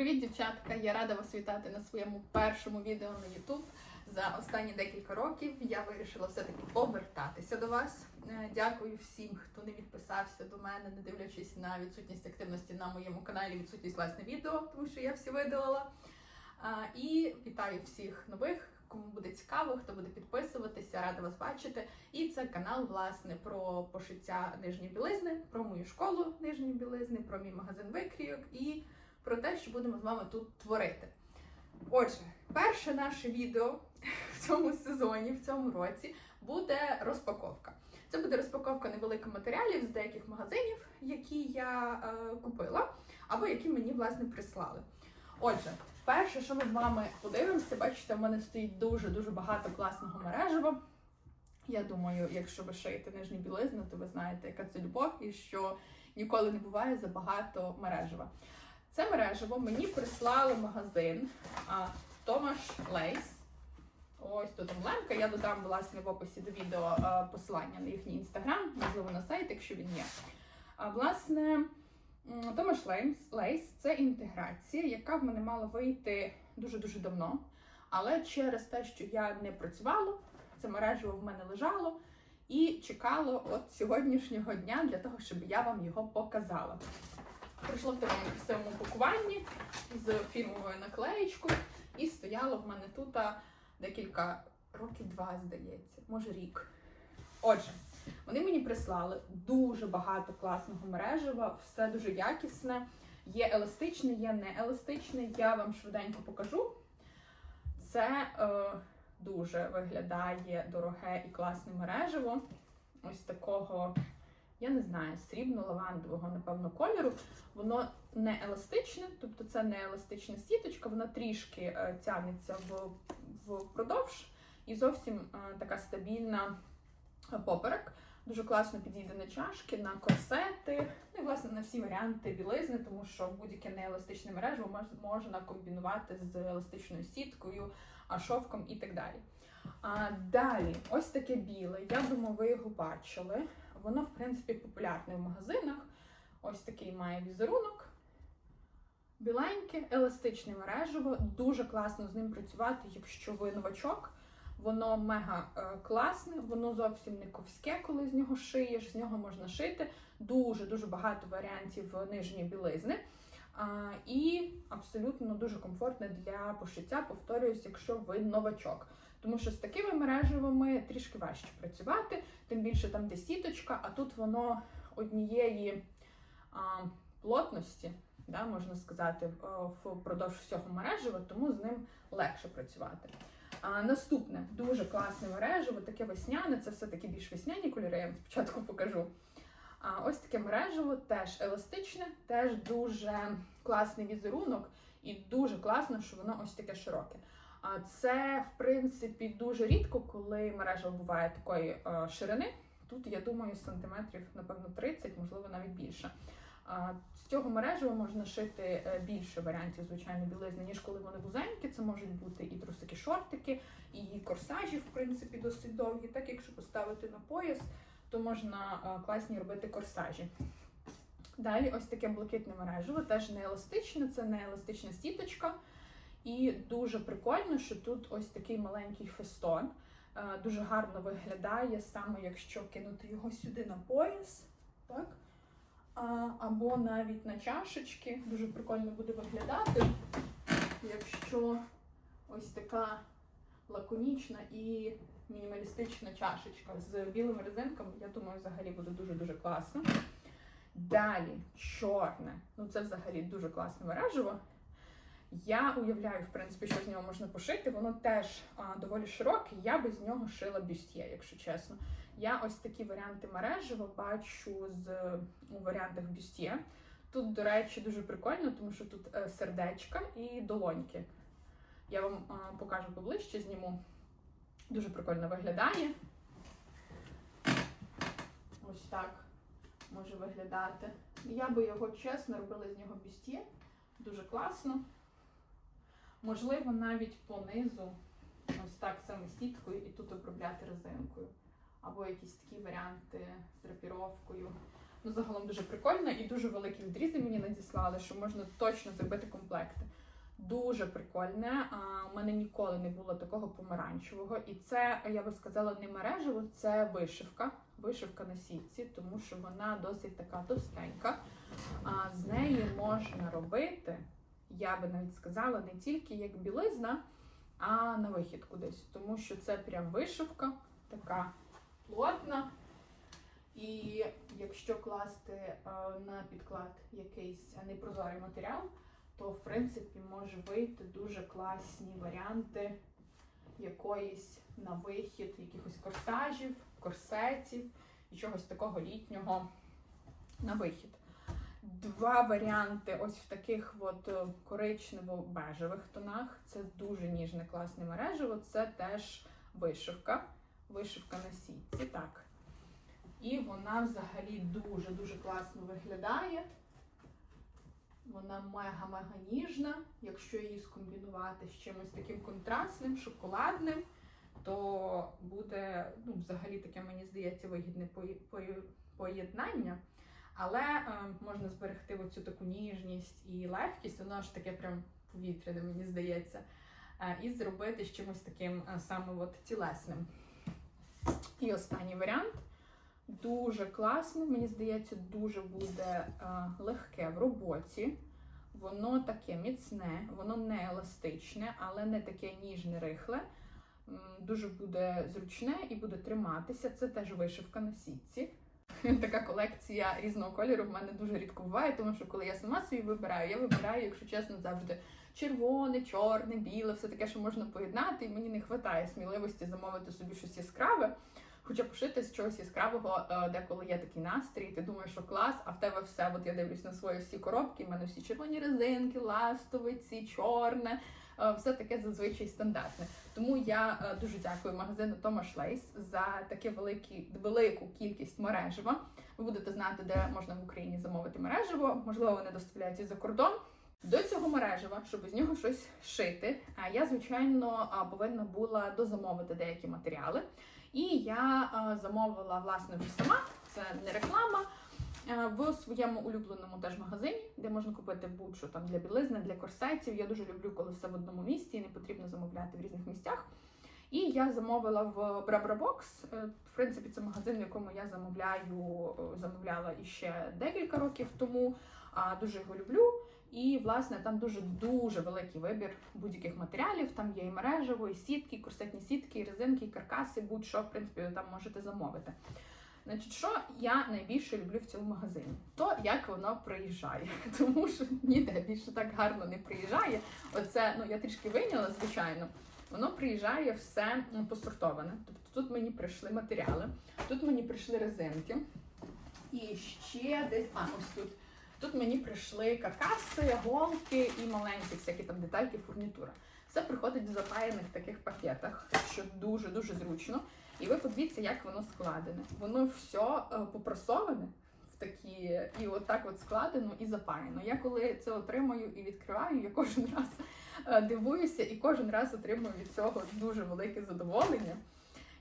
Привіт, дівчатка! Я рада вас вітати на своєму першому відео на YouTube. За останні декілька років я вирішила все-таки повертатися до вас. Е, Дякую всім, хто не відписався до мене, не дивлячись на відсутність активності на моєму каналі, відсутність власне відео, тому що я всі видалила. І вітаю всіх нових, кому буде цікаво, хто буде підписуватися, рада вас бачити. І це канал, власне, про пошиття нижньої білизни, про мою школу нижньої білизни, про мій магазин викрійок і про те, що будемо з вами тут творити. Отже, перше наше відео в цьому сезоні, в цьому році, буде розпаковка. Це буде розпаковка невеликих матеріалів з деяких магазинів, які я е, купила, або які мені власне прислали. Отже, перше, що ми з вами подивимося, бачите, в мене стоїть дуже-дуже багато класного мережева. Я думаю, якщо ви шиєте нижню білизну, то ви знаєте, яка це любов і що ніколи не буває забагато мережева. Це мережево мені прислали магазин Томаш Лейс. Ось тут емблемка. Я додам власне в описі до відео посилання на їхній інстаграм, можливо, на сайт, якщо він є. А, власне, Томаш Лейс це інтеграція, яка в мене мала вийти дуже-дуже давно. Але через те, що я не працювала, це мережево в мене лежало і чекало от сьогоднішнього дня для того, щоб я вам його показала. Прийшло в такому красивому пакуванні з фірмовою наклеєчкою, і стояло в мене тут декілька років два, здається, може рік. Отже, вони мені прислали дуже багато класного мережева, все дуже якісне. Є еластичне, є не еластичне. Я вам швиденько покажу. Це е, дуже виглядає дороге і класне мережево. Ось такого я не знаю, срібно-лавандового, напевно, кольору. Воно не еластичне, тобто це не еластична сіточка, вона трішки е, тягнеться впродовж і зовсім е, така стабільна е, поперек. Дуже класно підійде на чашки, на корсети, ну і власне на всі варіанти білизни, тому що будь-яке нееластичне мож- можна комбінувати з еластичною сіткою, шовком і так далі. А далі, ось таке біле. Я думаю, ви його бачили. Воно, в принципі, популярне в магазинах. Ось такий має візерунок. Біленьке, еластичне мережево. Дуже класно з ним працювати, якщо ви новачок. Воно мега е, класне, воно зовсім не ковське, коли з нього шиєш. З нього можна шити дуже-дуже багато варіантів нижньої білизни. І абсолютно дуже комфортне для пошиття, повторююсь, якщо ви новачок. Тому що з такими мережевими трішки важче працювати, тим більше там де сіточка, а тут воно однієї а, плотності, да, можна сказати, впродовж всього мережева, тому з ним легше працювати. А, наступне дуже класне мережево, таке весняне, це все-таки більш весняні кольори, я вам спочатку покажу. А, ось таке мережево, теж еластичне, теж дуже класний візерунок, і дуже класно, що воно ось таке широке. А це, в принципі, дуже рідко, коли мережа буває такої е, ширини. Тут, я думаю, сантиметрів, напевно, 30, можливо, навіть більше. З цього мережева можна шити е, більше варіантів, звичайно, білизни, ніж коли вони вузенькі. Це можуть бути і трусики, шортики, і корсажі, в принципі, досить довгі. Так, якщо поставити на пояс, то можна е, класні робити корсажі. Далі ось таке блакитне мережево, теж не еластичне, це не еластична сіточка. І дуже прикольно, що тут ось такий маленький фестон. Е, Дуже гарно виглядає, саме якщо кинути його сюди на пояс, так? Або навіть на чашечки. Дуже прикольно буде виглядати, якщо ось така лаконічна і мінімалістична чашечка з білими резинками, я думаю, взагалі буде дуже-дуже класно. Далі, чорне. Ну, це взагалі дуже класне мережево. Я уявляю, в принципі, що з нього можна пошити. Воно теж а, доволі широке. Я би з нього шила бюстє, якщо чесно. Я ось такі варіанти мережева бачу з у варіантах бюстє. Тут, до речі, дуже прикольно, тому що тут е, сердечка і долоньки. Я вам а, покажу поближче, зніму. Дуже прикольно виглядає. Ось так може виглядати. Я би його чесно робила з нього бюстє. Дуже класно. Можливо, навіть понизу ось так саме сіткою і тут обробляти резинкою. Або якісь такі варіанти з драпіровкою. Ну, загалом дуже прикольно і дуже великі відрізи мені надіслали, що можна точно зробити комплекти. Дуже прикольне. У мене ніколи не було такого помаранчевого. І це, я би сказала, не мережево, це вишивка. Вишивка на сітці, тому що вона досить така товстенька. А з неї можна робити, я би навіть сказала, не тільки як білизна, а на вихід кудись. Тому що це прям вишивка, така плотна. І якщо класти на підклад якийсь непрозорий матеріал, то в принципі може вийти дуже класні варіанти якоїсь на вихід, якихось корсажів, корсетів і чогось такого літнього на вихід. Два варіанти ось в таких от е, коричнево-бежевих тонах. Це дуже ніжне, класне мережево. Це теж вишивка. Вишивка на сітці. Так. І вона взагалі дуже-дуже класно виглядає. Вона мега-мега ніжна. Якщо її скомбінувати з чимось таким контрастним, шоколадним, то буде ну, взагалі таке, мені здається, вигідне поєднання. Але е, можна зберегти оцю таку ніжність і легкість, воно ж таке прям повітряне, мені здається. Е, і зробити з чимось таким е, саме от тілесним. І останній варіант. Дуже класно, мені здається, дуже буде е, легке в роботі. Воно таке міцне, воно не еластичне, але не таке ніжне, рихле. Дуже буде зручне і буде триматися. Це теж вишивка на сітці. Така колекція різного кольору в мене дуже рідко буває, тому що коли я сама свій вибираю, я вибираю, якщо чесно, завжди червоне, чорне, біле, все таке, що можна поєднати, і мені не вистачає сміливості замовити собі щось яскраве. Хоча пошити з чогось яскравого, е, деколи є такий настрій, ти думаєш, що клас, а в тебе все. От я дивлюсь на свої всі коробки, в мене всі червоні резинки, ластовиці, чорне, е, все таке зазвичай стандартне. Тому я е, дуже дякую магазину Thomas Lace за таке великі, велику кількість мережева. Ви будете знати, де можна в Україні замовити мережево. Можливо, вони доставляються за кордон. До цього мережева, щоб з нього щось шити, я звичайно повинна була дозамовити деякі матеріали. І я замовила власне вже сама, це не реклама. е, В своєму улюбленому теж магазині, де можна купити будь-що там для білизни, для корсетів. Я дуже люблю, коли все в одному місці і не потрібно замовляти в різних місцях. І я замовила в Брабрабокс. В принципі, це магазин, в якому я замовляю, е, замовляла іще декілька років тому. Дуже його люблю. І власне там дуже дуже великий вибір будь-яких матеріалів. Там є і мережево, і сітки, і корсетні сітки, і резинки, і каркаси, будь-що, в принципі, ви там можете замовити. Значить, що я найбільше люблю в цьому магазині? То як воно приїжджає. Тому що ніде більше так гарно не приїжджає. Оце, ну я трішки вийняла, звичайно. Воно приїжджає все м, посортоване. Тобто тут мені прийшли матеріали, тут мені прийшли резинки. І ще десь, а ось тут. Тут мені прийшли каркаси, голки і маленькі всякі там детальки, фурнітура. Все приходить в запаяних таких пакетах, що дуже-дуже зручно. І ви подивіться, як воно складене. Воно все е, попрасоване в такі, і отак от складено і запаяно. Я коли це отримую і відкриваю, я кожен раз е, дивуюся і кожен раз отримую від цього дуже велике задоволення.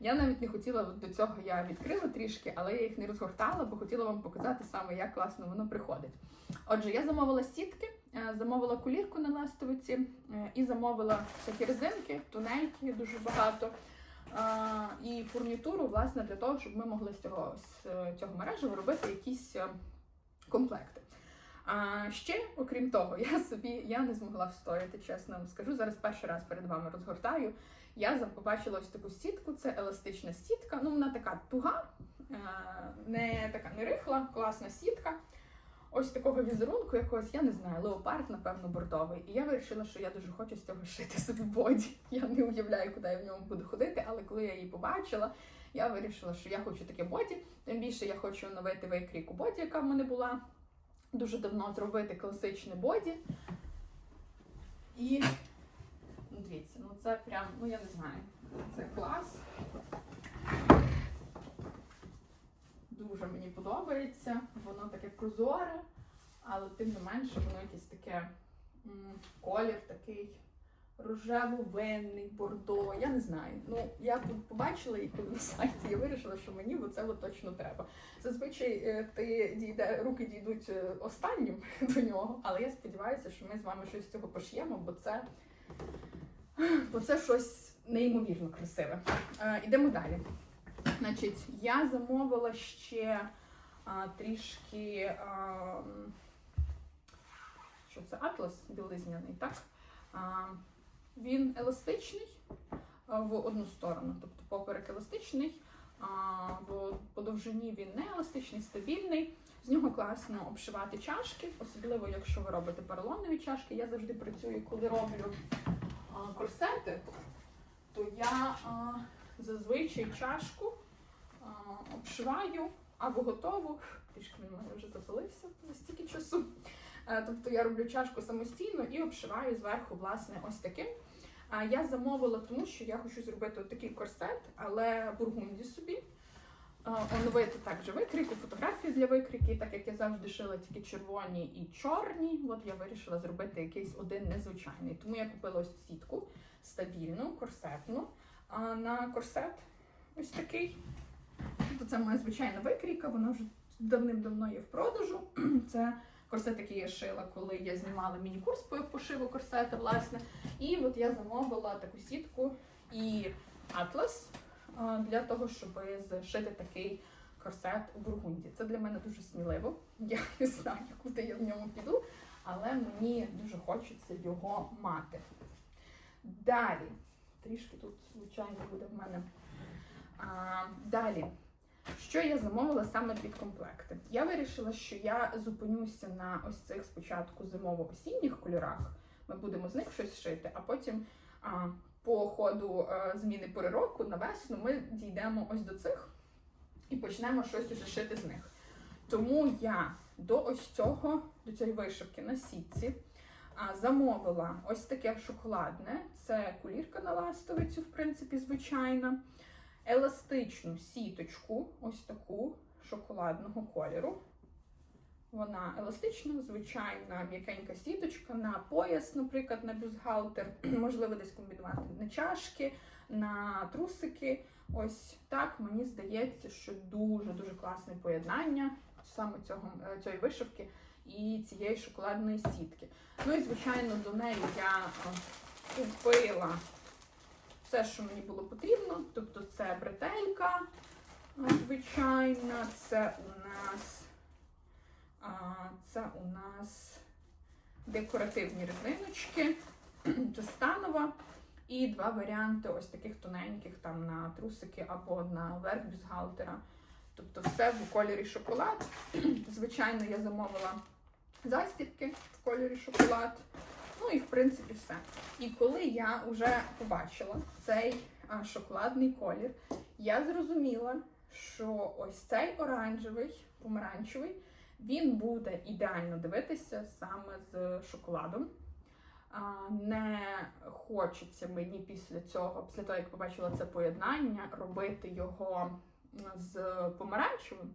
Я навіть не хотіла до цього я відкрила трішки, але я їх не розгортала, бо хотіла вам показати саме, як класно воно приходить. Отже, я замовила сітки, е, замовила кулірку на ластовиці е, і замовила всякі резинки, тунельки дуже багато. І фурнітуру, власне, для того, щоб ми могли з цього, з е, цього мережева робити якісь комплекти. А ще, окрім того, я собі я не змогла встояти, чесно вам скажу. Зараз перший раз перед вами розгортаю. Я побачила ось таку сітку, це еластична сітка. Ну, вона така туга, е, не така не рихла, класна сітка. Ось такого візерунку якогось, я не знаю, леопард, напевно, бордовий. І я вирішила, що я дуже хочу з цього шити собі боді. Я не уявляю, куди я в ньому буду ходити, але коли я її побачила, я вирішила, що я хочу таке боді. Тим більше я хочу оновити вейкріку боді, яка в мене була дуже давно, зробити класичне боді. І дивіться, ну це прям, ну я не знаю, це клас. Дуже мені подобається. Воно таке прозоре, але тим не менше воно якесь таке м, колір такий рожево-винний, бордо. Я не знаю. Ну, я тут побачила коли на сайті я вирішила, що мені от точно треба. Зазвичай е, ти дійде, руки дійдуть е, останнім до нього, але я сподіваюся, що ми з вами щось з цього пошиємо, бо це, бо це щось неймовірно красиве. Е, ідемо далі. Значить, я замовила ще а, трішки. А, що це атлас білизняний, так? А, він еластичний в одну сторону, тобто поперек еластичний, а в по довжині він не еластичний, стабільний. З нього класно обшивати чашки, особливо якщо ви робите поролонові чашки. Я завжди працюю, коли роблю а, корсети, то я а, зазвичай чашку а, обшиваю або готову. Трішки він мене вже запалився за стільки часу. Е, Тобто я роблю чашку самостійно і обшиваю зверху, власне, ось таким. А я замовила, тому що я хочу зробити такий корсет, але бургунді собі. Оновити також викрійку, фотографію для викрійки, так як я завжди шила тільки червоні і чорні. От я вирішила зробити якийсь один незвичайний. Тому я купила ось сітку стабільну, корсетну. А на корсет ось такий. Тобто це моя звичайна викрійка, вона вже давним-давно є в продажу. Це корсет, який я шила, коли я знімала міні-курс по пошиву корсета, власне. І от я замовила таку сітку і атлас для того, щоб зшити такий корсет у Бургунді. Це для мене дуже сміливо. Я не знаю, куди я в ньому піду, але мені дуже хочеться його мати. Далі, трішки тут, звичайно, буде в мене. А, далі. Що я замовила саме під комплекти? Я вирішила, що я зупинюся на ось цих спочатку зимово-осінніх кольорах. Ми будемо з них щось шити, а потім а, по ходу е, зміни пори року на весну ми дійдемо ось до цих і почнемо щось уже шити з них. Тому я до ось цього, до цієї вишивки на сітці замовила ось таке шоколадне. Це кулірка на ластовицю, в принципі, звичайна еластичну сіточку, ось таку шоколадного кольору. Вона еластична, звичайна м'якенька сіточка на пояс, наприклад, на бюстгальтер, можливо, десь комбінувати на чашки, на трусики. Ось так мені здається, що дуже-дуже класне поєднання саме цього, е, цієї вишивки і цієї шоколадної сітки. Ну і, звичайно, до неї я е, купила все, що мені було потрібно. Тобто це бретелька е, звичайна, це у нас, це у нас декоративні резиночки, станова. І два варіанти ось таких тоненьких там на трусики або на верх бюстгальтера. Тобто все в кольорі шоколад. Звичайно, я замовила застібки в кольорі шоколад. Ну і в принципі все. І коли я вже побачила цей шоколадний колір, я зрозуміла, що ось цей оранжевий, помаранчевий, він буде ідеально дивитися саме з шоколадом. Не хочеться мені після цього, після того, як побачила це поєднання, робити його з помаранчевим.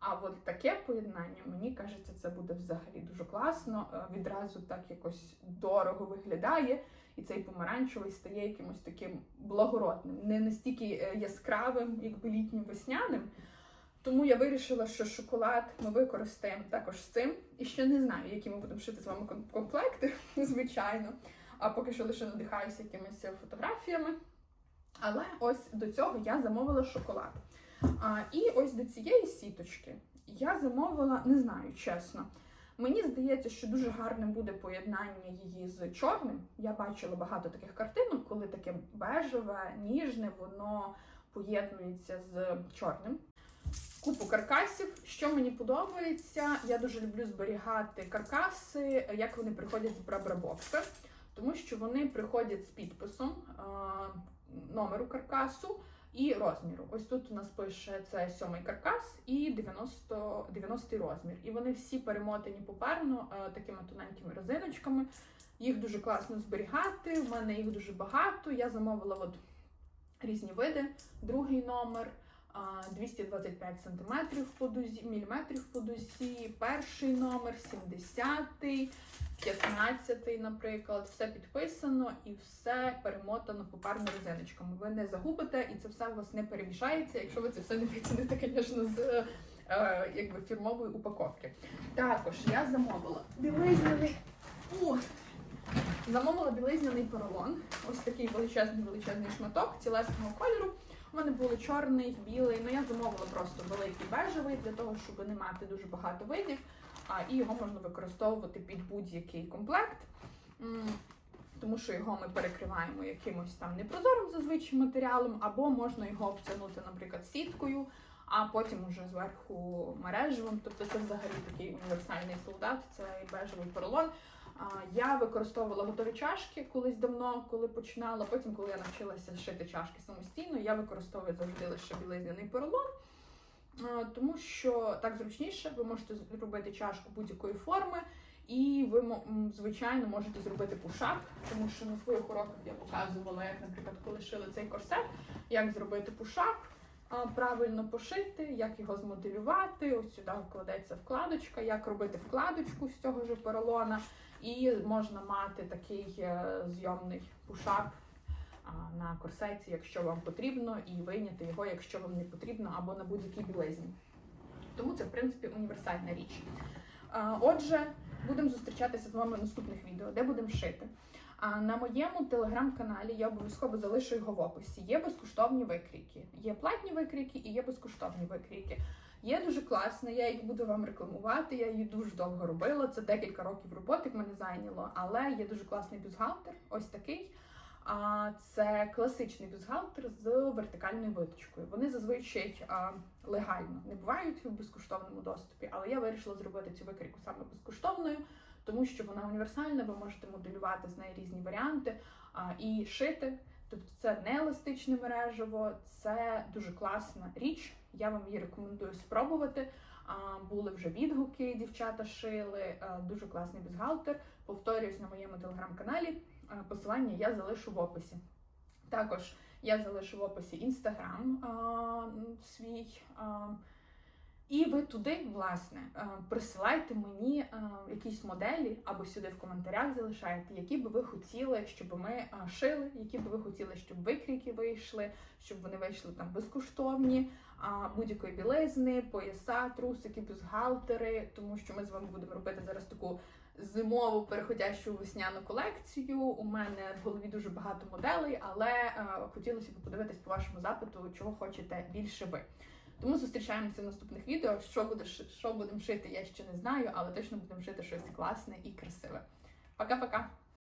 А от таке поєднання, мені кажеться, це буде взагалі дуже класно. Е, Відразу так якось дорого виглядає, і цей помаранчевий стає якимось таким благородним, не настільки е, яскравим, якби літнім весняним. Тому я вирішила, що шоколад ми використаємо також з цим. І ще не знаю, які ми будемо шити з вами комплекти, звичайно. А поки що лише надихаюся якимись фотографіями. Але ось до цього я замовила шоколад. А, і ось до цієї сіточки я замовила, не знаю, чесно. Мені здається, що дуже гарним буде поєднання її з чорним. Я бачила багато таких картинок, коли таке бежеве, ніжне, воно поєднується з чорним. Купу каркасів. Що мені подобається, я дуже люблю зберігати каркаси, як вони приходять з Брабрабокса, тому що вони приходять з підписом номеру каркасу і розміру. Ось тут у нас пише це сьомий каркас і 90, 90 розмір. І вони всі перемотані попарно е, такими тоненькими резиночками. Їх дуже класно зберігати. В мене їх дуже багато. Я замовила от різні види. Другий номер, 225 см по дузі, міліметрів по дузі, перший номер, 70-й, 15-й, наприклад, все підписано і все перемотано попарно резиночками. Ви не загубите і це все у вас не перемішається, якщо ви це все не витягнете, звісно, з е, якби фірмової упаковки. Також я замовила білизняний. Замовила білизняний поролон. Ось такий величезний величезний шматок тілесного кольору. Мене були чорний, білий. Ну я замовила просто великий бежевий для того, щоб не мати дуже багато видів. А, і його можна використовувати під будь-який комплект. Тому що його ми перекриваємо якимось там непрозорим зазвичай матеріалом, або можна його обтягнути, наприклад, сіткою, а потім уже зверху мережевим. Тобто це взагалі такий універсальний солдат, це бежевий поролон. Я використовувала готові чашки колись давно, коли починала. Потім, коли я навчилася шити чашки самостійно, я використовую завжди лише білизняний поролон. Тому що так зручніше, ви можете зробити чашку будь-якої форми, і ви звичайно можете зробити пушап, тому що на своїх уроках я показувала, як, наприклад, коли шили цей корсет, як зробити пушап, правильно пошити, як його змоделювати. Ось сюди вкладеться вкладочка, як робити вкладочку з цього ж поролона. І можна мати такий е, зйомний пушап на корсеті, якщо вам потрібно, і вийняти його, якщо вам не потрібно, або на будь-якій білизні. Тому це, в принципі, універсальна річ. Отже, будемо зустрічатися з вами в наступних відео, де будемо шити. А на моєму телеграм-каналі я обов'язково залишу його в описі. Є безкоштовні викрійки, є платні викрійки і є безкоштовні викрійки. Є дуже класна, я їх буду вам рекламувати. Я її дуже довго робила. Це декілька років роботи в мене зайняло, але є дуже класний бюстгальтер, ось такий. А це класичний бюстгальтер з вертикальною виточкою. Вони зазвичай а, легально не бувають в безкоштовному доступі, але я вирішила зробити цю викрійку саме безкоштовною, тому що вона універсальна. Ви можете моделювати з неї різні варіанти а, і шити. Тобто це не еластичне мережево, це дуже класна річ. Я вам її рекомендую спробувати. Були вже відгуки, дівчата шили. дуже класний бюстгальтер. Повторюсь на моєму телеграм-каналі. Посилання я залишу в описі. Також я залишу в описі інстаграм свій. І ви туди, власне, присилайте мені якісь моделі або сюди в коментарях залишайте, які би ви хотіли, щоб ми шили, які би ви хотіли, щоб викрійки вийшли, щоб вони вийшли там безкоштовні, будь-якої білизни, пояса, трусики, бюстгальтери, тому що ми з вами будемо робити зараз таку зимову переходящу весняну колекцію. У мене в голові дуже багато моделей, але е, хотілося б подивитись по вашому запиту, чого хочете більше ви. Тому зустрічаємося в наступних відео. Що буде що будемо шити, я ще не знаю, але точно будемо шити щось класне і красиве. Пока-пока!